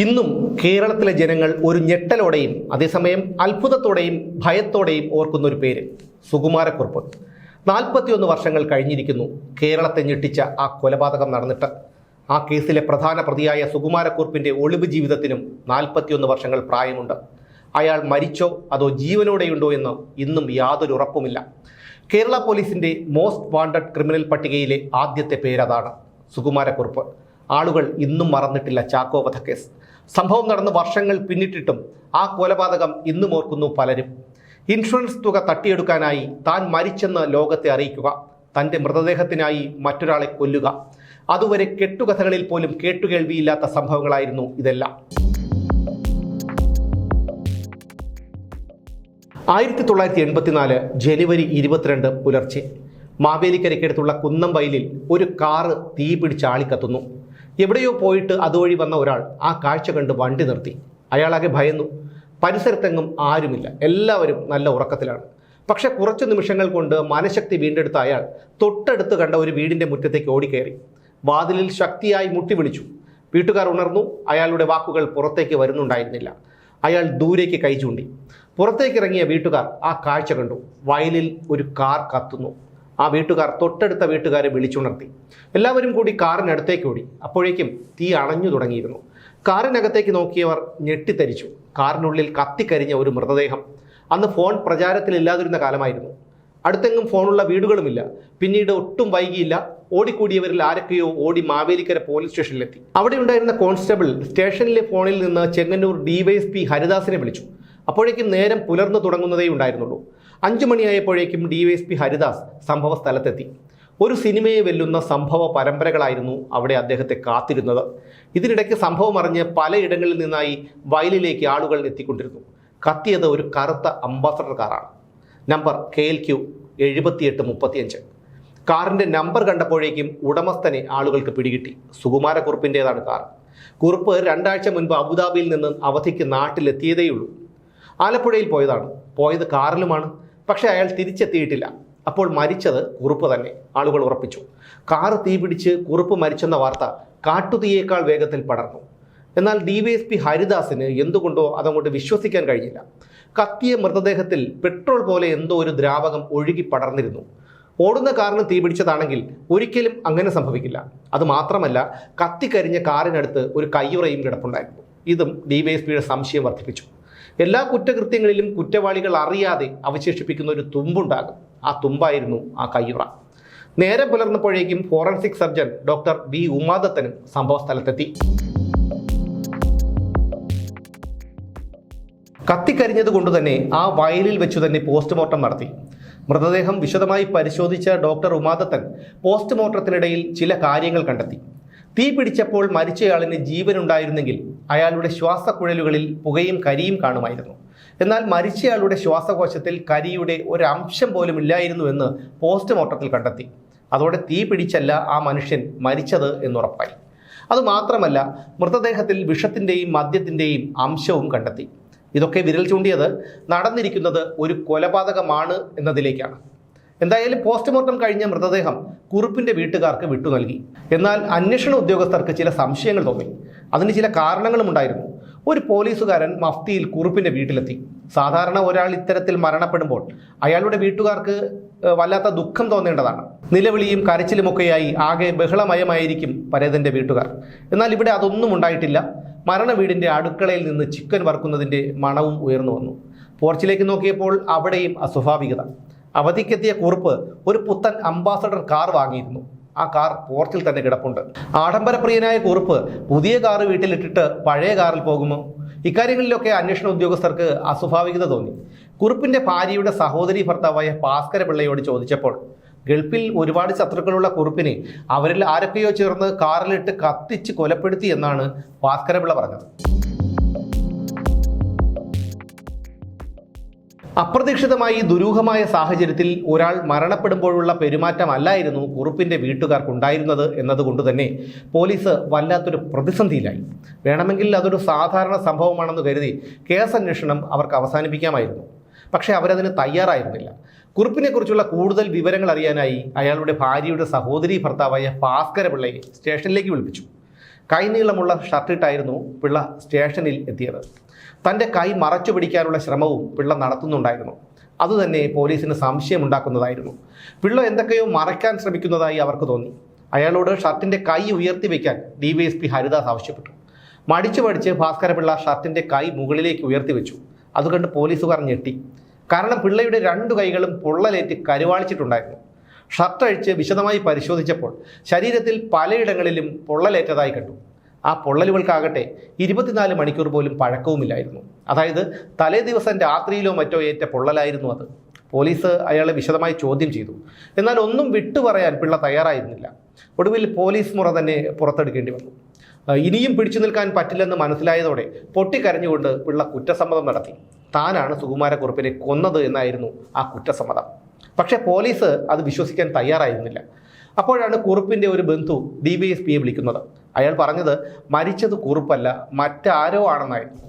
ഇന്നും കേരളത്തിലെ ജനങ്ങൾ ഒരു ഞെട്ടലോടെയും അതേസമയം അത്ഭുതത്തോടെയും ഭയത്തോടെയും ഓർക്കുന്ന ഒരു പേര് സുകുമാരക്കുറുപ്പ്. നാൽപ്പത്തിയൊന്ന് വർഷങ്ങൾ കഴിഞ്ഞിരിക്കുന്നു കേരളത്തെ ഞെട്ടിച്ച ആ കൊലപാതകം നടന്നിട്ട്. ആ കേസിലെ പ്രധാന പ്രതിയായ സുകുമാരക്കുറുപ്പിന്റെ ഒളിവ് ജീവിതത്തിനും നാൽപ്പത്തിയൊന്ന് വർഷങ്ങൾ പ്രായമുണ്ട്. അയാൾ മരിച്ചോ അതോ ജീവനോടെയുണ്ടോ എന്ന് ഇന്നും യാതൊരു ഉറപ്പുമില്ല. കേരള പോലീസിന്റെ മോസ്റ്റ് വാണ്ടഡ് ക്രിമിനൽ പട്ടികയിലെ ആദ്യത്തെ പേരതാണ് സുകുമാരക്കുറുപ്പ്. ആളുകൾ ഇന്നും മറന്നിട്ടില്ല ചാക്കോ വധക്കേസ് സംഭവം നടന്ന് വർഷങ്ങൾ പിന്നിട്ടിട്ടും ആ കൊലപാതകം ഇന്നും ഓർക്കുന്നു പലരും. ഇൻഷുറൻസ് തുക തട്ടിയെടുക്കാനായി താൻ മരിച്ചെന്ന് ലോകത്തെ അറിയിക്കുക. തന്റെ മൃതദേഹത്തിനായി മറ്റൊരാളെ കൊല്ലുക. അതുവരെ കെട്ടുകഥകളിൽ പോലും കേട്ടുകേൾവിയില്ലാത്ത സംഭവങ്ങളായിരുന്നു ഇതെല്ലാം. ആയിരത്തി തൊള്ളായിരത്തി എൺപത്തിനാല് ജനുവരി ഇരുപത്തിരണ്ട് പുലർച്ചെ മാവേലിക്കരയ്ക്കടുത്തുള്ള കുന്നം വയലിൽ ഒരു കാറ് തീ പിടിച്ച് ആളിക്കത്തുന്നു. എവിടെയോ പോയിട്ട് അതുവഴി വന്ന ഒരാൾ ആ കാഴ്ച കണ്ട് വണ്ടി നിർത്തി. അയാളാകെ ഭയന്നു. പരിസരത്തെങ്ങും ആരുമില്ല. എല്ലാവരും നല്ല ഉറക്കത്തിലാണ്. പക്ഷെ കുറച്ച് നിമിഷങ്ങൾ കൊണ്ട് മനഃശക്തി വീണ്ടെടുത്ത അയാൾ തൊട്ടടുത്ത് കണ്ട ഒരു വീടിന്റെ മുറ്റത്തേക്ക് ഓടിക്കയറി. വാതിലിൽ ശക്തിയായി മുട്ടി വിളിച്ചു. വീട്ടുകാർ ഉണർന്നു. അയാളുടെ വാക്കുകൾ പുറത്തേക്ക് വരുന്നുണ്ടായിരുന്നില്ല. അയാൾ ദൂരേക്ക് കൈ ചൂണ്ടി. പുറത്തേക്കിറങ്ങിയ വീട്ടുകാർ ആ കാഴ്ച കണ്ടു. വയലിൽ ഒരു കാർ കത്തുന്നു. ആ വീട്ടുകാർ തൊട്ടടുത്ത വീട്ടുകാരെ വിളിച്ചുണർത്തി. എല്ലാവരും കൂടി കാറിനടുത്തേക്ക് ഓടി. അപ്പോഴേക്കും തീ അണഞ്ഞു തുടങ്ങിയിരുന്നു. കാറിനകത്തേക്ക് നോക്കിയവർ ഞെട്ടിത്തരിച്ചു. കാറിനുള്ളിൽ കത്തിക്കരിഞ്ഞ ഒരു മൃതദേഹം. അന്ന് ഫോൺ പ്രചാരത്തിലില്ലാതിരുന്ന കാലമായിരുന്നു. അടുത്തെങ്ങും ഫോണുള്ള വീടുകളുമില്ല. പിന്നീട് ഒട്ടും വൈകിയില്ല. ഓടിക്കൂടിയവരിൽ ആരൊക്കെയോ ഓടി മാവേലിക്കര പോലീസ് സ്റ്റേഷനിലെത്തി. അവിടെ ഉണ്ടായിരുന്ന കോൺസ്റ്റബിൾ സ്റ്റേഷനിലെ ഫോണിൽ നിന്ന് ചെങ്ങന്നൂർ ഡിവൈഎസ്പി ഹരിദാസിനെ വിളിച്ചു. അപ്പോഴേക്കും നേരം പുലർന്നു തുടങ്ങുന്നതേ ഉണ്ടായിരുന്നുള്ളൂ അഞ്ചു മണിയായപ്പോഴേക്കും ഡിവൈഎസ്പി ഹരിദാസ് സംഭവ സ്ഥലത്തെത്തി. ഒരു സിനിമയെ വെല്ലുന്ന സംഭവ പരമ്പരകളായിരുന്നു അവിടെ അദ്ദേഹത്തെ കാത്തിരുന്നത്. ഇതിനിടയ്ക്ക് സംഭവം അറിഞ്ഞ് പലയിടങ്ങളിൽ നിന്നായി വയലിലേക്ക് ആളുകൾ എത്തിക്കൊണ്ടിരുന്നു. കത്തിയത് ഒരു കറുത്ത അംബാസഡർ കാറാണ്. നമ്പർ കെ എൽ ക്യു എഴുപത്തിയെട്ട് മുപ്പത്തിയഞ്ച്. കാറിന്റെ നമ്പർ കണ്ടപ്പോഴേക്കും ഉടമസ്ഥനെ ആളുകൾക്ക് പിടികിട്ടി. സുകുമാരക്കുറുപ്പിന്റേതാണ് കാർ. കുറുപ്പ് രണ്ടാഴ്ച മുൻപ് അബുദാബിയിൽ നിന്ന് അവധിക്ക് നാട്ടിലെത്തിയതേയുള്ളൂ. ആലപ്പുഴയിൽ പോയതാണ്. പോയത് കാറിലുമാണ്. പക്ഷേ അയാൾ തിരിച്ചെത്തിയിട്ടില്ല. അപ്പോൾ മരിച്ചത് കുറുപ്പ് തന്നെ. ആളുകൾ ഉറപ്പിച്ചു. കാറ് തീപിടിച്ച് കുറുപ്പ് മരിച്ചെന്ന വാർത്ത കാട്ടുതീയേക്കാൾ വേഗത്തിൽ പടർന്നു. എന്നാൽ ഡി വൈ എസ് പി ഹരിദാസിന് എന്തുകൊണ്ടോ അതങ്ങോട്ട് വിശ്വസിക്കാൻ കഴിഞ്ഞില്ല. കത്തിയ മൃതദേഹത്തിൽ പെട്രോൾ പോലെ എന്തോ ഒരു ദ്രാവകം ഒഴുകി പടർന്നിരുന്നു. ഓടുന്ന കാറിന് തീപിടിച്ചതാണെങ്കിൽ ഒരിക്കലും അങ്ങനെ സംഭവിക്കില്ല. അത് മാത്രമല്ല കത്തിക്കരിഞ്ഞ കാറിനടുത്ത് ഒരു കയ്യുറയും കിടപ്പുണ്ടായിരുന്നു. ഇതും ഡി എസ് പിയുടെ സംശയം വർദ്ധിപ്പിച്ചു. എല്ലാ കുറ്റകൃത്യങ്ങളിലും കുറ്റവാളികൾ അറിയാതെ അവശേഷിപ്പിക്കുന്ന ഒരു തുമ്പുണ്ടാകും. ആ തുമ്പായിരുന്നു ആ കയ്യുറ. നേരെ പുലർന്നപ്പോഴേക്കും ഫോറൻസിക് സർജൻ ഡോക്ടർ ബി ഉമാദത്തനും സംഭവ സ്ഥലത്തെത്തി കത്തിക്കരിഞ്ഞത് കൊണ്ട് തന്നെ ആ വയലിൽ വെച്ചു തന്നെ പോസ്റ്റ്മോർട്ടം നടത്തി. മൃതദേഹം വിശദമായി പരിശോധിച്ച ഡോക്ടർ ഉമാദത്തൻ പോസ്റ്റ്മോർട്ടത്തിനിടയിൽ ചില കാര്യങ്ങൾ കണ്ടെത്തി. തീ പിടിച്ചപ്പോൾ മരിച്ചയാളിന് ജീവനുണ്ടായിരുന്നെങ്കിൽ അയാളുടെ ശ്വാസക്കുഴലുകളിൽ പുകയും കരിയും കാണുമായിരുന്നു. എന്നാൽ മരിച്ചയാളുടെ ശ്വാസകോശത്തിൽ കരിയുടെ ഒരംശം പോലും ഇല്ലായിരുന്നു എന്ന് പോസ്റ്റ്മോർട്ടത്തിൽ കണ്ടെത്തി. അതോടെ തീ പിടിച്ചല്ല ആ മനുഷ്യൻ മരിച്ചത് എന്നുറപ്പായി. അതുമാത്രമല്ല മൃതദേഹത്തിൽ വിഷത്തിന്റെയും മദ്യത്തിന്റെയും അംശവും കണ്ടെത്തി. ഇതൊക്കെ വിരൽ ചൂണ്ടിയത് നടന്നിരിക്കുന്നത് ഒരു കൊലപാതകമാണ് എന്നതിലേക്കാണ്. എന്തായാലും പോസ്റ്റ്മോർട്ടം കഴിഞ്ഞ മൃതദേഹം കുറുപ്പിന്റെ വീട്ടുകാർക്ക് വിട്ടു നൽകി. എന്നാൽ അന്വേഷണ ഉദ്യോഗസ്ഥർക്ക് ചില സംശയങ്ങൾ തോന്നി. അതിന് ചില കാരണങ്ങളും ഉണ്ടായിരുന്നു. ഒരു പോലീസുകാരൻ മഫ്തിയിൽ കുറുപ്പിന്റെ വീട്ടിലെത്തി. സാധാരണ ഒരാൾ ഇത്തരത്തിൽ മരണപ്പെടുമ്പോൾ അയാളുടെ വീട്ടുകാർക്ക് വല്ലാത്ത ദുഃഖം തോന്നേണ്ടതാണ്. നിലവിളിയും കരച്ചിലുമൊക്കെയായി ആകെ ബഹളമയമായിരിക്കും പരേതന്റെ വീട്ടുകാർ. എന്നാൽ ഇവിടെ അതൊന്നും ഉണ്ടായിട്ടില്ല. മരണ വീടിന്റെ അടുക്കളയിൽ നിന്ന് ചിക്കൻ വറുക്കുന്നതിന്റെ മണവും ഉയർന്നു വന്നു. പോർച്ചിലേക്ക് നോക്കിയപ്പോൾ അവിടെയും അസ്വാഭാവികത. അവധിക്കെത്തിയ കുറുപ്പ് ഒരു പുത്തൻ അംബാസഡർ കാർ വാങ്ങിയിരുന്നു. ആ കാർ പോർച്ചിൽ തന്നെ കിടപ്പുണ്ട്. ആഡംബരപ്രിയനായ കുറുപ്പ് പുതിയ കാർ വീട്ടിലിട്ടിട്ട് പഴയ കാറിൽ പോകുമോ ഇക്കാര്യങ്ങളിലൊക്കെ അന്വേഷണ ഉദ്യോഗസ്ഥർക്ക് അസ്വാഭാവികത തോന്നി. കുറുപ്പിന്റെ ഭാര്യയുടെ സഹോദരി ഭർത്താവായ ഭാസ്കര പിള്ളയോട് ചോദിച്ചപ്പോൾ ഗൾഫിൽ ഒരുപാട് ശത്രുക്കളുള്ള കുറുപ്പിനെ അവരിൽ ആരൊക്കെയോ ചേർന്ന് കാറിലിട്ട് കത്തിച്ച് കൊലപ്പെടുത്തി എന്നാണ് ഭാസ്കരപിള്ള പറഞ്ഞത്. അപ്രതീക്ഷിതമായി ദുരൂഹമായ സാഹചര്യത്തിൽ ഒരാൾ മരണപ്പെടുമ്പോഴുള്ള പെരുമാറ്റമല്ലായിരുന്നു കുറുപ്പിന്റെ വീട്ടുകാർക്കുണ്ടായിരുന്നത് എന്നതുകൊണ്ട് തന്നെ പോലീസ് വല്ലാത്തൊരു പ്രതിസന്ധിയിലായി. വേണമെങ്കിൽ അതൊരു സാധാരണ സംഭവമാണെന്ന് കരുതി കേസ് അന്വേഷണം അവർക്ക് അവസാനിപ്പിക്കാമായിരുന്നു. പക്ഷേ അവരതിന് തയ്യാറായിരുന്നില്ല. കുറിപ്പിനെക്കുറിച്ചുള്ള കൂടുതൽ വിവരങ്ങൾ അറിയാനായി അയാളുടെ ഭാര്യയുടെ സഹോദരി ഭർത്താവായ ഭാസ്കര പിള്ളയെ സ്റ്റേഷനിലേക്ക് വിളിപ്പിച്ചു. കൈനീളമുള്ള ഷർട്ടിട്ടായിരുന്നു പിള്ള സ്റ്റേഷനിൽ എത്തിയത്. തന്റെ കൈ മറച്ചു പിടിക്കാനുള്ള ശ്രമവും പിള്ള നടത്തുന്നുണ്ടായിരുന്നു. അതുതന്നെ പോലീസിന് സംശയമുണ്ടാക്കുന്നതായിരുന്നു. പിള്ള എന്തൊക്കെയോ മറയ്ക്കാൻ ശ്രമിക്കുന്നതായി അവർക്ക് തോന്നി. അയാളോട് ഷർട്ടിന്റെ കൈ ഉയർത്തി വയ്ക്കാൻ D Y S P Haridas ആവശ്യപ്പെട്ടു. മടിച്ചു മടിച്ച് ഭാസ്കരപിള്ള ഷർട്ടിന്റെ കൈ മുകളിലേക്ക് ഉയർത്തി വെച്ചു. അതുകണ്ട് പോലീസുകാർ ഞെട്ടി. കാരണം പിള്ളയുടെ രണ്ടു കൈകളും പൊള്ളലേറ്റ് കരുവാളിച്ചിട്ടുണ്ടായിരുന്നു. ഷർട്ട് അഴിച്ച് വിശദമായി പരിശോധിച്ചപ്പോൾ ശരീരത്തിൽ പലയിടങ്ങളിലും പൊള്ളലേറ്റതായി കണ്ടു. ആ പൊള്ളലുകൾക്കാകട്ടെ ഇരുപത്തിനാല് മണിക്കൂർ പോലും പഴക്കവുമില്ലായിരുന്നു. അതായത് തലേ ദിവസം രാത്രിയിലോ മറ്റോ ഏറ്റ പൊള്ളലായിരുന്നു അത്. പോലീസ് അയാളെ വിശദമായി ചോദ്യം ചെയ്തു. എന്നാൽ ഒന്നും വിട്ടുപറയാൻ പിള്ള തയ്യാറായിരുന്നില്ല. ഒടുവിൽ പോലീസ് മുറ തന്നെ പുറത്തെടുക്കേണ്ടി വന്നു. ഇനിയും പിടിച്ചു നിൽക്കാൻ പറ്റില്ലെന്ന് മനസ്സിലായതോടെ പൊട്ടിക്കരഞ്ഞുകൊണ്ട് പിള്ള കുറ്റസമ്മതം നടത്തി. താനാണ് സുകുമാരക്കുറുപ്പിനെ കൊന്നത് എന്നായിരുന്നു ആ കുറ്റസമ്മതം. പക്ഷേ പോലീസ് അത് വിശ്വസിക്കാൻ തയ്യാറായിരുന്നില്ല. അപ്പോഴാണ് കുറുപ്പിന്റെ ഒരു ബന്ധു ഡി വൈ എസ് പിയെ വിളിക്കുന്നത്. അയാൾ പറഞ്ഞത് മരിച്ചത് കുറുപ്പല്ല മറ്റാരോ ആണെന്നായിരുന്നു.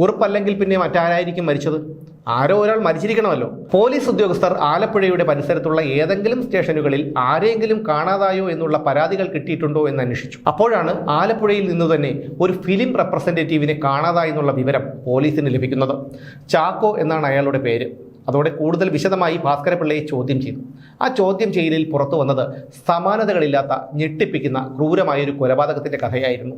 കുറുപ്പല്ലെങ്കിൽ പിന്നെ മറ്റാരായിരിക്കും മരിച്ചത്? ആരോ ഒരാൾ മരിച്ചിരിക്കണമല്ലോ. പോലീസ് ഉദ്യോഗസ്ഥർ ആലപ്പുഴയുടെ പരിസരത്തുള്ള ഏതെങ്കിലും സ്റ്റേഷനുകളിൽ ആരെങ്കിലും കാണാതായോ എന്നുള്ള പരാതികൾ കിട്ടിയിട്ടുണ്ടോ എന്ന് അന്വേഷിച്ചു. അപ്പോഴാണ് ആലപ്പുഴയിൽ നിന്ന് തന്നെ ഒരു ഫിലിം റെപ്രസെന്റേറ്റീവിനെ കാണാതായി എന്നുള്ള വിവരം പോലീസിന് ലഭിക്കുന്നത്. ചാക്കോ എന്നാണ് അയാളുടെ പേര്. അതോടെ കൂടുതൽ വിശദമായി ഭാസ്കരപിള്ളയെ ചോദ്യം ചെയ്തു. ആ ചോദ്യം ചെയ്യലിൽ പുറത്തു വന്നത് സമാനതകളില്ലാത്ത ഞെട്ടിപ്പിക്കുന്ന ക്രൂരമായൊരു കൊലപാതകത്തിന്റെ കഥയായിരുന്നു.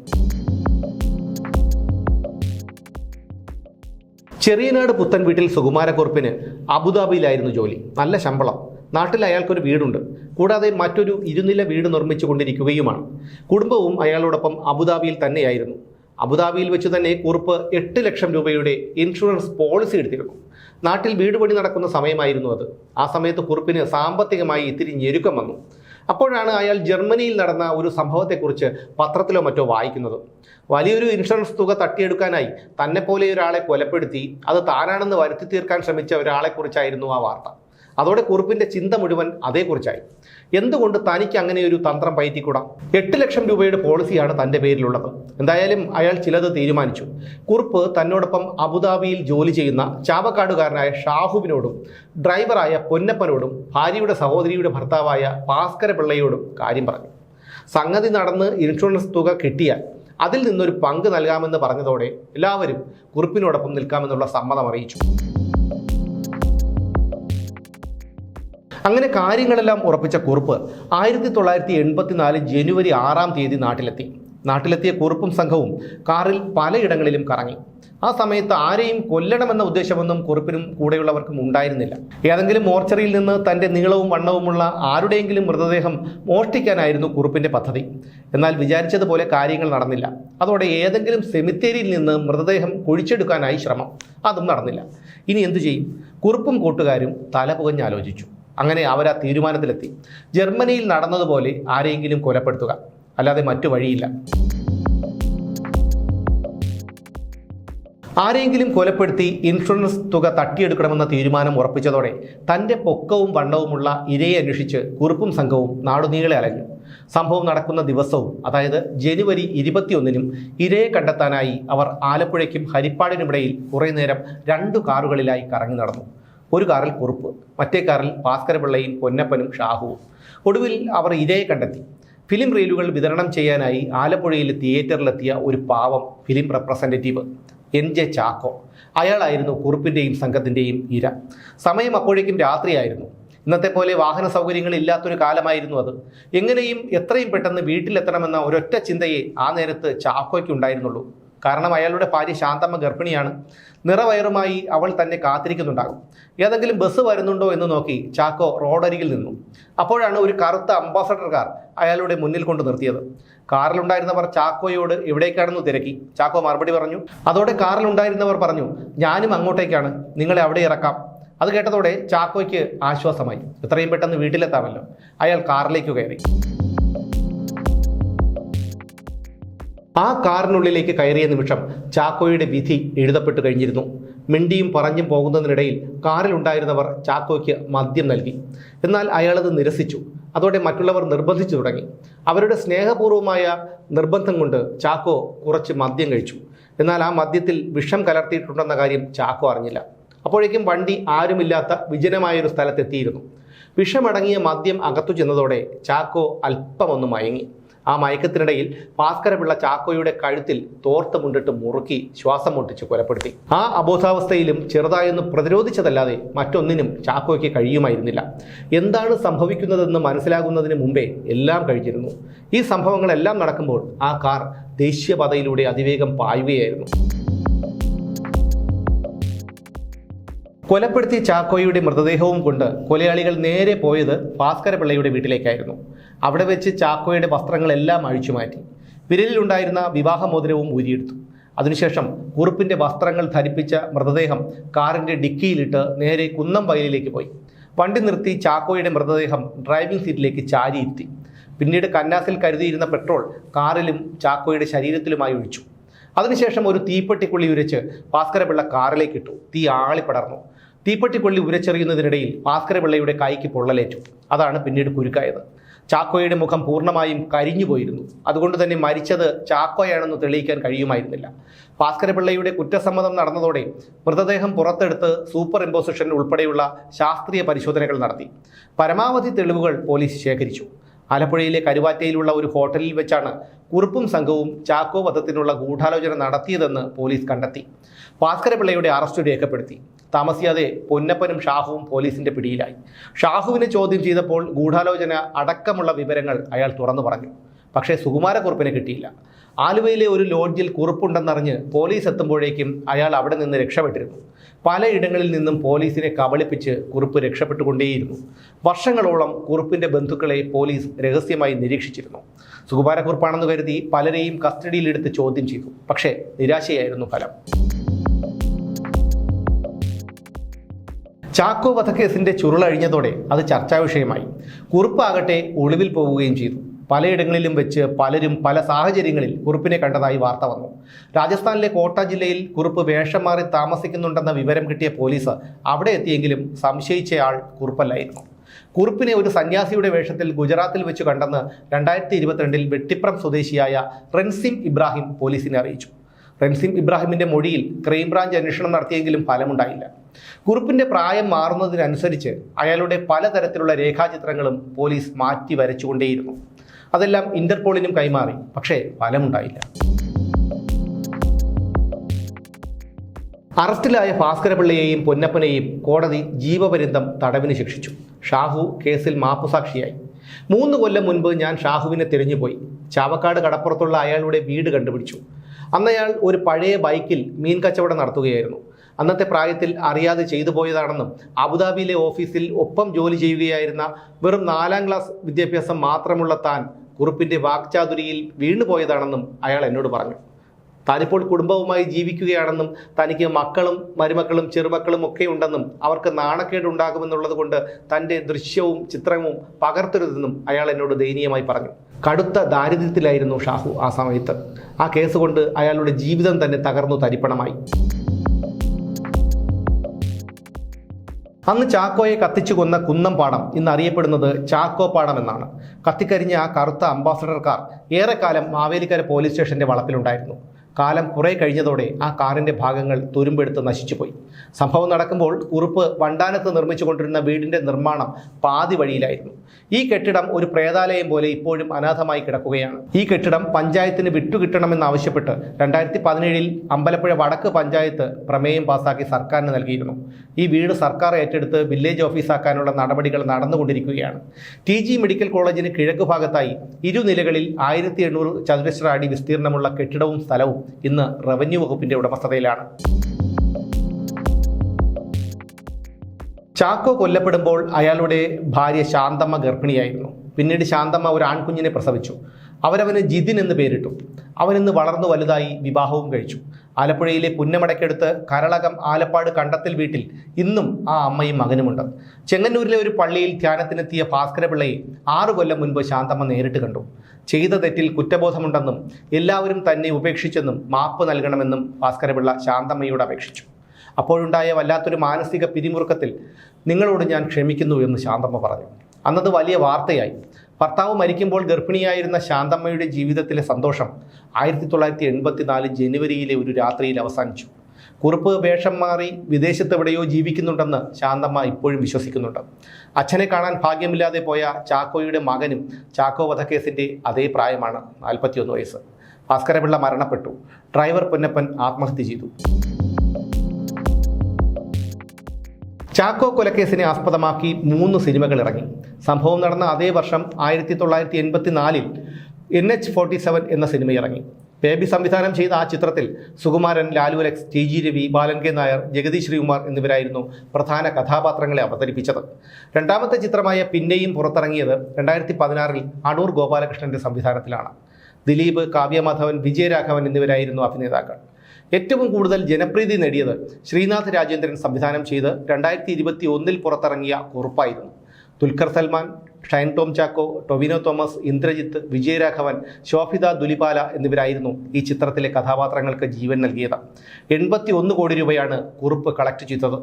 ചെറിയനാട് പുത്തൻ വീട്ടിൽ സുകുമാരക്കുറുപ്പിന് അബുദാബിയിലായിരുന്നു ജോലി. നല്ല ശമ്പളം. നാട്ടിൽ അയാൾക്കൊരു വീടുണ്ട്. കൂടാതെ മറ്റൊരു ഇരുനില വീട് നിർമ്മിച്ചു കൊണ്ടിരിക്കുകയുമാണ് കുടുംബവും അയാളോടൊപ്പം അബുദാബിയിൽ തന്നെയായിരുന്നു. അബുദാബിയിൽ വെച്ച് തന്നെ കുറുപ്പ് എട്ട് ലക്ഷം രൂപയുടെ ഇൻഷുറൻസ് പോളിസി എടുത്തിരുന്നു. നാട്ടിൽ വീട് പണി നടക്കുന്ന സമയമായിരുന്നു അത്. ആ സമയത്ത് കുറുപ്പിന് സാമ്പത്തികമായി ഇത്തിരി ഞെരുക്കം വന്നു. അപ്പോഴാണ് അയാൾ ജർമ്മനിയിൽ നടന്ന ഒരു സംഭവത്തെക്കുറിച്ച് പത്രത്തിലോ മറ്റോ വായിക്കുന്നത്. വലിയൊരു ഇൻഷുറൻസ് തുക തട്ടിയെടുക്കാനായി തന്നെപ്പോലെ ഒരാളെ കൊലപ്പെടുത്തി അത് താനാണെന്ന് വരുത്തി തീർക്കാൻ ശ്രമിച്ച ഒരാളെക്കുറിച്ചായിരുന്നു ആ വാർത്ത. അതോടെ കുറിപ്പിന്റെ ചിന്ത മുഴുവൻ അതേക്കുറിച്ചായി. എന്തുകൊണ്ട് തനിക്ക് അങ്ങനെ ഒരു തന്ത്രം പയറ്റിക്കൂടാ? എട്ട് ലക്ഷം രൂപയുടെ പോളിസിയാണ് തന്റെ പേരിലുള്ളത്. എന്തായാലും അയാൾ ചിലത് തീരുമാനിച്ചു. കുറിപ്പ് തന്നോടൊപ്പം അബുദാബിയിൽ ജോലി ചെയ്യുന്ന ചാവക്കാടുകാരനായ ഷാഹുവിനോടും ഡ്രൈവറായ പൊന്നപ്പനോടും ഭാര്യയുടെ സഹോദരിയുടെ ഭർത്താവായ ഭാസ്കര പിള്ളയോടും കാര്യം പറഞ്ഞു. സംഗതി നടന്ന് ഇൻഷുറൻസ് തുക കിട്ടിയാൽ അതിൽ നിന്നൊരു പങ്ക് നൽകാമെന്ന് പറഞ്ഞതോടെ എല്ലാവരും കുറിപ്പിനോടൊപ്പം നിൽക്കാമെന്നുള്ള സമ്മതം അറിയിച്ചു. അങ്ങനെ കാര്യങ്ങളെല്ലാം ഉറപ്പിച്ച കുറുപ്പ് ആയിരത്തി തൊള്ളായിരത്തി എൺപത്തിനാല് ജനുവരി ആറാം തീയതി നാട്ടിലെത്തി. നാട്ടിലെത്തിയ കുറുപ്പും സംഘവും കാറിൽ പലയിടങ്ങളിലും കറങ്ങി. ആ സമയത്ത് ആരെയും കൊല്ലണമെന്ന ഉദ്ദേശമൊന്നും കുറിപ്പിനും കൂടെയുള്ളവർക്കും ഉണ്ടായിരുന്നില്ല. ഏതെങ്കിലും മോർച്ചറിയിൽ നിന്ന് തന്റെ നീളവും വണ്ണവുമുള്ള ആരുടെയെങ്കിലും മൃതദേഹം മോഷ്ടിക്കാനായിരുന്നു കുറുപ്പിന്റെ പദ്ധതി. എന്നാൽ വിചാരിച്ചതുപോലെ കാര്യങ്ങൾ നടന്നില്ല. അതോടെ ഏതെങ്കിലും സെമിത്തേരിയിൽ നിന്ന് മൃതദേഹം കുഴിച്ചെടുക്കാനായി ശ്രമം. അതും നടന്നില്ല. ഇനി എന്തു ചെയ്യും? കുറുപ്പും കൂട്ടുകാരും തല പുകഞ്ഞാലോചിച്ചു അങ്ങനെ അവർ ആ തീരുമാനത്തിലെത്തി. ജർമ്മനിയിൽ നടന്നതുപോലെ ആരെയെങ്കിലും കൊലപ്പെടുത്തുക. അല്ലാതെ മറ്റു വഴിയില്ല. ആരെങ്കിലും കൊലപ്പെടുത്തി ഇൻഷുറൻസ് തുക തട്ടിയെടുക്കണമെന്ന തീരുമാനം ഉറപ്പിച്ചതോടെ തന്റെ പൊക്കവും വണ്ണവുമുള്ള ഇരയെ അന്വേഷിച്ച് കുറുപ്പും സംഘവും നാടുനീളെ അലഞ്ഞു. സംഭവം നടക്കുന്ന ദിവസവും അതായത് ജനുവരി ഇരുപത്തിയൊന്നിനും ഇരയെ കണ്ടെത്താനായി അവർ ആലപ്പുഴയ്ക്കും ഹരിപ്പാടിനുമിടയിൽ കുറേ നേരം രണ്ടു കാറുകളിലായി കറങ്ങി നടന്നു. ഒരു കാറിൽ കുറുപ്പ് മറ്റേ കാറിൽ ഭാസ്കരപിള്ളയും പൊന്നപ്പനും ഷാഹുവും. ഒടുവിൽ അവർ ഇരയെ കണ്ടെത്തി. ഫിലിം റീലുകൾ വിതരണം ചെയ്യാനായി ആലപ്പുഴയിലെ തിയേറ്ററിലെത്തിയ ഒരു പാവം film representative N J Chacko. അയാളായിരുന്നു കുറുപ്പിന്റെയും സംഘത്തിന്റെയും ഇര. സമയം അപ്പോഴേക്കും രാത്രിയായിരുന്നു. ഇന്നത്തെ പോലെ വാഹന സൗകര്യങ്ങൾ ഇല്ലാത്തൊരു കാലമായിരുന്നു അത്. എങ്ങനെയും എത്രയും പെട്ടെന്ന് വീട്ടിലെത്തണമെന്ന ഒരൊറ്റ ചിന്തയെ ആ നേരത്ത് ചാക്കോയ്ക്ക് ഉണ്ടായിരുന്നുള്ളൂ കാരണം അയാളുടെ ഭാര്യ ശാന്തമ്മ ഗർഭിണിയാണ്. നിറവയറുമായി അവൾ തന്നെ കാത്തിരിക്കുന്നുണ്ടാകും. ഏതെങ്കിലും ബസ് വരുന്നുണ്ടോ എന്ന് നോക്കി ചാക്കോ റോഡരികിൽ നിന്നു. അപ്പോഴാണ് ഒരു കറുത്ത അംബാസഡർ കാർ അയാളുടെ മുന്നിൽ കൊണ്ട് നിർത്തിയത്. കാറിലുണ്ടായിരുന്നവർ ചാക്കോയോട് എവിടേക്കാണെന്ന് തിരക്കി. ചാക്കോ മറുപടി പറഞ്ഞു അതോടെ കാറിലുണ്ടായിരുന്നവർ പറഞ്ഞു ഞാനും അങ്ങോട്ടേക്കാണ്. നിങ്ങളെ അവിടെ ഇറക്കാം. അത് കേട്ടതോടെ ചാക്കോയ്ക്ക് ആശ്വാസമായി. എത്രയും പെട്ടെന്ന് വീട്ടിലെത്താമല്ലോ. അയാൾ കാറിലേക്ക് കയറി. ആ കാറിനുള്ളിലേക്ക് കയറിയ നിമിഷം ചാക്കോയുടെ വിധി എഴുതപ്പെട്ടു കഴിഞ്ഞിരുന്നു. മിണ്ടിയും പറഞ്ഞും പോകുന്നതിനിടയിൽ കാറിലുണ്ടായിരുന്നവർ ചാക്കോയ്ക്ക് മദ്യം നൽകി. എന്നാൽ അയാളത് നിരസിച്ചു. അതോടെ മറ്റുള്ളവർ നിർബന്ധിച്ചു തുടങ്ങി. അവരുടെ സ്നേഹപൂർവമായ നിർബന്ധം കൊണ്ട് ചാക്കോ കുറച്ച് മദ്യം കഴിച്ചു. എന്നാൽ ആ മദ്യത്തിൽ വിഷം കലർത്തിയിട്ടുണ്ടെന്ന കാര്യം ചാക്കോ അറിഞ്ഞില്ല. അപ്പോഴേക്കും വണ്ടി ആരുമില്ലാത്ത വിജനമായൊരു സ്ഥലത്തെത്തിയിരുന്നു. വിഷമടങ്ങിയ മദ്യം അകത്തു ചെന്നതോടെ ചാക്കോ അല്പമൊന്ന് മയങ്ങി. ആ മയക്കത്തിനിടയിൽ ഭാസ്കരപിള്ള ചാക്കോയുടെ കഴുത്തിൽ തോർത്ത് മുണ്ടിട്ട് മുറുക്കി ശ്വാസം മുട്ടിച്ച് കൊലപ്പെടുത്തി. ആ അബോധാവസ്ഥയിലും ചെറുതായൊന്ന് പ്രതിരോധിച്ചതല്ലാതെ മറ്റൊന്നിനും ചാക്കോയ്ക്ക് കഴിയുമായിരുന്നില്ല. എന്താണ് സംഭവിക്കുന്നതെന്ന് മനസ്സിലാകുന്നതിന് മുമ്പേ എല്ലാം കഴിഞ്ഞിരുന്നു. ഈ സംഭവങ്ങളെല്ലാം നടക്കുമ്പോൾ ആ കാർ ദേശീയപാതയിലൂടെ അതിവേഗം പായുകയായിരുന്നു. കൊലപ്പെടുത്തിയ ചാക്കോയുടെ മൃതദേഹവും കൊണ്ട് കൊലയാളികൾ നേരെ പോയത് ഭാസ്കരപിള്ളയുടെ വീട്ടിലേക്കായിരുന്നു. അവിടെ വെച്ച് ചാക്കോയുടെ വസ്ത്രങ്ങളെല്ലാം അഴിച്ചു മാറ്റി. വിരലിലുണ്ടായിരുന്ന വിവാഹമോതിരവും ഊരിയെടുത്തു. അതിനുശേഷം കുറുപ്പിന്റെ വസ്ത്രങ്ങൾ ധരിപ്പിച്ച മൃതദേഹം കാറിന്റെ ഡിക്കിയിലിട്ട് നേരെ കുന്നം വയലിലേക്ക് പോയി. വണ്ടി നിർത്തി ചാക്കോയുടെ മൃതദേഹം ഡ്രൈവിംഗ് സീറ്റിലേക്ക് ചാരിയിരുത്തി പിന്നീട് കന്നാസിൽ കരുതിയിരുന്ന പെട്രോൾ കാറിലും ചാക്കോയുടെ ശരീരത്തിലുമായി ഒഴിച്ചു. അതിനുശേഷം ഒരു തീപ്പെട്ടിക്കുള്ളി ഉരച്ച് ഭാസ്കരപിള്ള കാറിലേക്ക് ഇട്ടു തീ ആളിപ്പടർന്നു തീപ്പെട്ടിക്കൊള്ളി ഉരച്ചെറിയുന്നതിനിടയിൽ ഭാസ്കരപിള്ളയുടെ കൈക്ക് പൊള്ളലേറ്റു. അതാണ് പിന്നീട് കുരുക്കായത്. ചാക്കോയുടെ മുഖം പൂർണമായും കരിഞ്ഞുപോയിരുന്നു. അതുകൊണ്ട് തന്നെ മരിച്ചത് ചാക്കോയാണെന്ന് തെളിയിക്കാൻ കഴിയുമായിരുന്നില്ല. ഭാസ്കരപിള്ളയുടെ കുറ്റസമ്മതം നടന്നതോടെ മൃതദേഹം പുറത്തെടുത്ത് സൂപ്പർ ഇമ്പോസിഷൻ ഉൾപ്പെടെയുള്ള ശാസ്ത്രീയ പരിശോധനകൾ നടത്തി. പരമാവധി തെളിവുകൾ പോലീസ് ശേഖരിച്ചു. ആലപ്പുഴയിലെ കരുവാറ്റയിലുള്ള ഒരു ഹോട്ടലിൽ വെച്ചാണ് കുറുപ്പും സംഘവും ചാക്കോ വധത്തിനുള്ള ഗൂഢാലോചന നടത്തിയതെന്ന് പോലീസ് കണ്ടെത്തി. ഭാസ്കരപിള്ളയുടെ അറസ്റ്റ് രേഖപ്പെടുത്തി. താമസിയാതെ പൊന്നപ്പനും ഷാഹുവും പോലീസിന്റെ പിടിയിലായി. ഷാഹുവിനെ ചോദ്യം ചെയ്തപ്പോൾ ഗൂഢാലോചന അടക്കമുള്ള വിവരങ്ങൾ അയാൾ തുറന്നു പറഞ്ഞു. പക്ഷേ സുകുമാരക്കുറുപ്പിനെ കിട്ടിയില്ല. ആലുവയിലെ ഒരു ലോഡ്ജിൽ കുറുപ്പുണ്ടെന്നറിഞ്ഞ് പോലീസ് എത്തുമ്പോഴേക്കും അയാൾ അവിടെ നിന്ന് രക്ഷപ്പെട്ടിരുന്നു. പലയിടങ്ങളിൽ നിന്നും പോലീസിനെ കബളിപ്പിച്ച് കുറിപ്പ് രക്ഷപ്പെട്ടുകൊണ്ടേയിരുന്നു. വർഷങ്ങളോളം കുറിപ്പിന്റെ ബന്ധുക്കളെ പോലീസ് രഹസ്യമായി നിരീക്ഷിച്ചിരുന്നു. സുകുമാരക്കുറുപ്പാണെന്ന് കരുതി പലരെയും കസ്റ്റഡിയിലെടുത്ത് ചോദ്യം ചെയ്തു. പക്ഷേ നിരാശയായിരുന്നു ഫലം. ചാക്കോ വധക്കേസിന്റെ ചുരുളഴിഞ്ഞതോടെ അത് ചർച്ചാ വിഷയമായി കുറുപ്പാകട്ടെ ഒളിവിൽ പോവുകയും ചെയ്തു. പലയിടങ്ങളിലും വെച്ച് പലരും പല സാഹചര്യങ്ങളിൽ കുറുപ്പിനെ കണ്ടതായി വാർത്ത വന്നു. രാജസ്ഥാനിലെ കോട്ട ജില്ലയിൽ കുറുപ്പ് വേഷം മാറി താമസിക്കുന്നുണ്ടെന്ന വിവരം കിട്ടിയ പോലീസ് അവിടെ എത്തിയെങ്കിലും സംശയിച്ചയാൾ കുറുപ്പല്ലായിരുന്നു. കുറുപ്പിനെ ഒരു സന്യാസിയുടെ വേഷത്തിൽ ഗുജറാത്തിൽ വെച്ച് കണ്ടെന്ന് രണ്ടായിരത്തി ഇരുപത്തിരണ്ടിൽ വെട്ടിപ്രം സ്വദേശിയായ റെൻസിം ഇബ്രാഹിം പോലീസിനെ അറിയിച്ചു. റെൻസിം ഇബ്രാഹിമിന്റെ മൊഴിയിൽ ക്രൈംബ്രാഞ്ച് അന്വേഷണം നടത്തിയെങ്കിലും ഫലമുണ്ടായില്ല. കുറുപ്പിന്റെ പ്രായം മാറുന്നതിനനുസരിച്ച് അയാളുടെ പലതരത്തിലുള്ള രേഖാചിത്രങ്ങളും പോലീസ് മാറ്റി വരച്ചുകൊണ്ടേയിരുന്നു. അതെല്ലാം ഇന്റർപോളിനും കൈമാറി പക്ഷേ ഫലമുണ്ടായില്ല. അറസ്റ്റിലായ ഭാസ്കരപിള്ളയെയും പൊന്നപ്പനെയും കോടതി ജീവപര്യന്തം തടവിന് ശിക്ഷിച്ചു. ഷാഹു കേസിൽ മാപ്പുസാക്ഷിയായി. മൂന്ന് കൊല്ലം മുൻപ് ഞാൻ ഷാഹുവിനെ തിരഞ്ഞുപോയി. ചാവക്കാട് കടപ്പുറത്തുള്ള അയാളുടെ വീട് കണ്ടുപിടിച്ചു. അന്നയാൾ ഒരു പഴയ ബൈക്കിൽ മീൻ കച്ചവടം നടത്തുകയായിരുന്നു. അന്നത്തെ പ്രായത്തിൽ അറിയാതെ ചെയ്തു പോയതാണെന്നും അബുദാബിയിലെ ഓഫീസിൽ ഒപ്പം ജോലി ചെയ്യുകയായിരുന്ന വെറും നാലാം ക്ലാസ് വിദ്യാഭ്യാസം മാത്രമുള്ള താൻ കുറുപ്പിന്റെ വാക്ചാതുരിയിൽ വീണുപോയതാണെന്നും അയാൾ എന്നോട് പറഞ്ഞു. താനിപ്പോൾ കുടുംബവുമായി ജീവിക്കുകയാണെന്നും തനിക്ക് മക്കളും മരുമക്കളും ചെറുമക്കളും ഒക്കെ ഉണ്ടെന്നും അവർക്ക് നാണക്കേടുണ്ടാകുമെന്നുള്ളത് കൊണ്ട് തന്റെ ദൃശ്യവും ചിത്രവും പകർത്തരുതെന്നും അയാൾ എന്നോട് ദയനീയമായി പറഞ്ഞു. കടുത്ത ദാരിദ്ര്യത്തിലായിരുന്നു ഷാഹു ആ സമയത്ത്. ആ കേസ് കൊണ്ട് അയാളുടെ ജീവിതം തന്നെ തകർന്നു തരിപ്പണമായി. അന്ന് ചാക്കോയെ കത്തിച്ചു കൊന്ന കുന്നം പാടം ഇന്ന് അറിയപ്പെടുന്നത് ചാക്കോ പാടം എന്നാണ്. കത്തിക്കരിഞ്ഞ ആ കറുത്ത അംബാസഡർ കാർ ഏറെക്കാലം മാവേലിക്കര പോലീസ് സ്റ്റേഷന്റെ വളപ്പിലുണ്ടായിരുന്നു. കാലം കുറേ കഴിഞ്ഞതോടെ ആ കാറിന്റെ ഭാഗങ്ങൾ തുരുമ്പെടുത്ത് നശിച്ചുപോയി. സംഭവം നടക്കുമ്പോൾ കുറുപ്പ് വണ്ടാനത്ത് നിർമ്മിച്ചുകൊണ്ടിരുന്ന വീടിന്റെ നിർമ്മാണം പാതി വഴിയിലായിരുന്നു. ഈ കെട്ടിടം ഒരു പ്രേതാലയം പോലെ ഇപ്പോഴും അനാഥമായി കിടക്കുകയാണ്. ഈ കെട്ടിടം പഞ്ചായത്തിന് വിട്ടുകിട്ടണമെന്നാവശ്യപ്പെട്ട് രണ്ടായിരത്തി പതിനേഴിൽ അമ്പലപ്പുഴ വടക്ക് പഞ്ചായത്ത് പ്രമേയം പാസാക്കി സർക്കാരിന് നൽകിയിരുന്നു. ഈ വീട് സർക്കാർ ഏറ്റെടുത്ത് വില്ലേജ് ഓഫീസാക്കാനുള്ള നടപടികൾ നടന്നുകൊണ്ടിരിക്കുകയാണ്. ടി ജി മെഡിക്കൽ കോളേജിന് കിഴക്ക് ഭാഗത്തായി ഇരുനിലകളിൽ ആയിരത്തി എണ്ണൂറ് ചതുരശ്ര അടി വിസ്തീർണമുള്ള കെട്ടിടവും സ്ഥലവും ഇന്ന് റവന്യൂ വകുപ്പിന്റെ ഉടമസ്ഥതയിലാണ്. ചാക്കോ കൊല്ലപ്പെടുമ്പോൾ അയാളുടെ ഭാര്യ ശാന്തമ്മ ഗർഭിണിയായിരുന്നു. പിന്നീട് ശാന്തമ്മ ഒരു ആൺകുഞ്ഞിനെ പ്രസവിച്ചു. അവരവന് ജിതിൻ എന്ന് പേരിട്ടു. അവൻ ഇന്ന് വളർന്നു വലുതായി വിവാഹവും കഴിച്ചു. ആലപ്പുഴയിലെ പുന്നമടയ്ക്കടുത്ത് കരളകം ആലപ്പാട് കണ്ടത്തിൽ വീട്ടിൽ ഇന്നും ആ അമ്മയും മകനുമുണ്ട്. ചെങ്ങന്നൂരിലെ ഒരു പള്ളിയിൽ ധ്യാനത്തിനെത്തിയ ഭാസ്കരപിള്ളയെ ആറു കൊല്ലം മുൻപ് ശാന്തമ്മ നേരിട്ട് കണ്ടു. ചെയ്ത തെറ്റിൽ കുറ്റബോധമുണ്ടെന്നും എല്ലാവരും തന്നെ ഉപേക്ഷിച്ചെന്നും മാപ്പ് നൽകണമെന്നും ഭാസ്കരപിള്ള ശാന്തമ്മയോട് അപേക്ഷിച്ചു. അപ്പോഴുണ്ടായ വല്ലാത്തൊരു മാനസിക പിരിമുറുക്കത്തിൽ നിങ്ങളോട് ഞാൻ ക്ഷമിക്കുന്നു എന്ന് ശാന്തമ്മ പറഞ്ഞു. അന്നത് വലിയ വാർത്തയായി. ഭർത്താവ് മരിക്കുമ്പോൾ ഗർഭിണിയായിരുന്ന ശാന്തമ്മയുടെ ജീവിതത്തിലെ സന്തോഷം ആയിരത്തി തൊള്ളായിരത്തി എൺപത്തി നാല് ജനുവരിയിലെ ഒരു രാത്രിയിൽ അവസാനിച്ചു. കുറിപ്പ് വേഷം മാറി വിദേശത്ത് എവിടെയോ ജീവിക്കുന്നുണ്ടെന്ന് ശാന്തമ്മ ഇപ്പോഴും വിശ്വസിക്കുന്നുണ്ട്. അച്ഛനെ കാണാൻ ഭാഗ്യമില്ലാതെ പോയ ചാക്കോയുടെ മകനും ചാക്കോ വധക്കേസിന്റെ അതേ പ്രായമാണ് നാൽപ്പത്തിയൊന്ന് വയസ്സ്. ഭാസ്കരപിള്ള മരണപ്പെട്ടു. ഡ്രൈവർ പൊന്നപ്പൻ ആത്മഹത്യ ചെയ്തു. ചാക്കോ കൊലക്കേസിനെ ആസ്പദമാക്കി മൂന്ന് സിനിമകൾ ഇറങ്ങി. സംഭവം നടന്ന അതേ വർഷം ആയിരത്തി തൊള്ളായിരത്തി എൺപത്തി നാലിൽ എൻ എച്ച് ഫോർട്ടി സെവൻ എന്ന സിനിമ ഇറങ്ങി. ബേബി സംവിധാനം ചെയ്ത ആ ചിത്രത്തിൽ Sukumaran Lalu Alex T G Ravi Balan K Nair Jagathy Sreekumar എന്നിവരായിരുന്നു പ്രധാന കഥാപാത്രങ്ങളെ അവതരിപ്പിച്ചത്. രണ്ടാമത്തെ ചിത്രമായ പിന്നെയും പുറത്തിറങ്ങിയത് രണ്ടായിരത്തി പതിനാറിൽ അടൂർ ഗോപാലകൃഷ്ണന്റെ സംവിധാനത്തിലാണ്. ദിലീപ് കാവ്യമാധവൻ വിജയരാഘവൻ എന്നിവരായിരുന്നു അഭിനേതാക്കൾ. ഏറ്റവും കൂടുതൽ ജനപ്രീതി നേടിയത് ശ്രീനാഥ് രാജേന്ദ്രൻ സംവിധാനം ചെയ്ത് രണ്ടായിരത്തി ഇരുപത്തി ഒന്നിൽ പുറത്തിറങ്ങിയ കുറുപ്പായിരുന്നു. ദുൽഖർ സൽമാൻ ഷൈൻ ടോം ചാക്കോ ടൊവിനോ തോമസ് ഇന്ദ്രജിത്ത് വിജയരാഘവൻ ശോഭിത ദുലിപാല എന്നിവരായിരുന്നു ഈ ചിത്രത്തിലെ കഥാപാത്രങ്ങൾക്ക് ജീവൻ നൽകിയത്. എൺപത്തി ഒന്ന് കോടി രൂപയാണ് കുറിപ്പ് കളക്ട് ചെയ്തത്.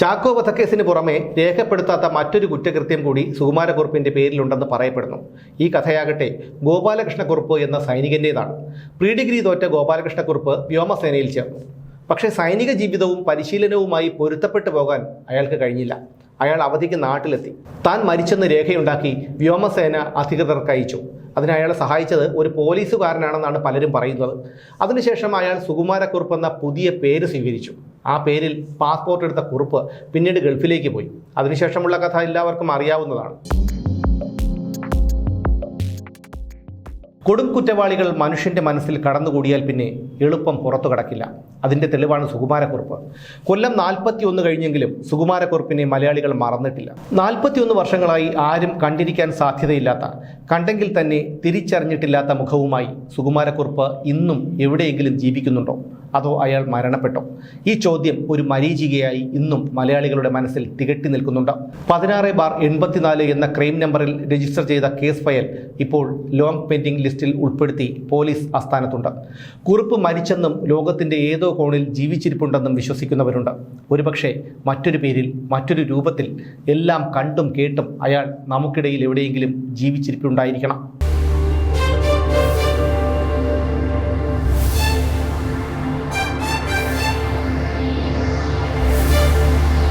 ചാക്കോ വധക്കേസിന് പുറമെ രേഖപ്പെടുത്താത്ത മറ്റൊരു കുറ്റകൃത്യം കൂടി സുകുമാരക്കുറുപ്പിന്റെ പേരിലുണ്ടെന്ന് പറയപ്പെടുന്നു. ഈ കഥയാകട്ടെ ഗോപാലകൃഷ്ണക്കുറുപ്പ് എന്ന സൈനികന്റേതാണ്. പ്രീ ഡിഗ്രി തോറ്റ ഗോപാലകൃഷ്ണക്കുറുപ്പ് വ്യോമസേനയിൽ ചേർന്നു. പക്ഷേ സൈനിക ജീവിതവും പരിശീലനവുമായി പൊരുത്തപ്പെട്ടു പോകാൻ അയാൾക്ക് കഴിഞ്ഞില്ല. അയാൾ അവധിക്ക് നാട്ടിലെത്തി. താൻ മരിച്ചെന്ന് രേഖയുണ്ടാക്കി വ്യോമസേന അധികൃതർക്ക് അയച്ചു. അതിന് അയാളെ സഹായിച്ചത് ഒരു പോലീസുകാരനാണെന്നാണ് പലരും പറയുന്നത്. അതിനുശേഷം അയാൾ സുകുമാരക്കുറുപ്പ് എന്ന പുതിയ പേര് സ്വീകരിച്ചു. ആ പേരിൽ പാസ്പോർട്ട് എടുത്ത കുറുപ്പ് പിന്നീട് ഗൾഫിലേക്ക് പോയി. അതിനുശേഷമുള്ള കഥ എല്ലാവർക്കും അറിയാവുന്നതാണ്. കൊടും കുറ്റവാളികൾ മനുഷ്യന്റെ മനസ്സിൽ കടന്നുകൂടിയാൽ പിന്നെ എളുപ്പം പുറത്തു കടക്കില്ല. അതിന്റെ തെളിവാണ് സുകുമാരക്കുറുപ്പ്. കൊല്ലം നാൽപ്പത്തിയൊന്ന് കഴിഞ്ഞെങ്കിലും സുകുമാരക്കുറുപ്പിനെ മലയാളികൾ മറന്നിട്ടില്ല. നാൽപ്പത്തിയൊന്ന് വർഷങ്ങളായി ആരും കണ്ടിരിക്കാൻ സാധ്യതയില്ലാത്ത കണ്ടെങ്കിൽ തന്നെ തിരിച്ചറിഞ്ഞിട്ടില്ലാത്ത മുഖവുമായി സുകുമാരക്കുറുപ്പ് ഇന്നും എവിടെയെങ്കിലും ജീവിക്കുന്നുണ്ടോ? അതോ അയാൾ മരണപ്പെട്ടോ? ഈ ചോദ്യം ഒരു മരീചികയായി ഇന്നും മലയാളികളുടെ മനസ്സിൽ തികട്ടി നിൽക്കുന്നുണ്ട്. പതിനാറ് ബാർ എൺപത്തിനാല് എന്ന ക്രൈം നമ്പറിൽ രജിസ്റ്റർ ചെയ്ത കേസ് ഫയൽ ഇപ്പോൾ ലോങ് പെൻഡിംഗ് ലിസ്റ്റിൽ ഉൾപ്പെടുത്തി പോലീസ് ആസ്ഥാനത്തുണ്ട്. കുറുപ്പ് മരിച്ചെന്നും ലോകത്തിന്റെ ഏതോ കോണിൽ ജീവിച്ചിരിപ്പുണ്ടെന്നും വിശ്വസിക്കുന്നവരുണ്ട്. ഒരുപക്ഷെ മറ്റൊരു പേരിൽ മറ്റൊരു രൂപത്തിൽ എല്ലാം കണ്ടും കേട്ടും അയാൾ നമുക്കിടയിൽ എവിടെയെങ്കിലും ജീവിച്ചിരിപ്പുണ്ടായിരിക്കണം.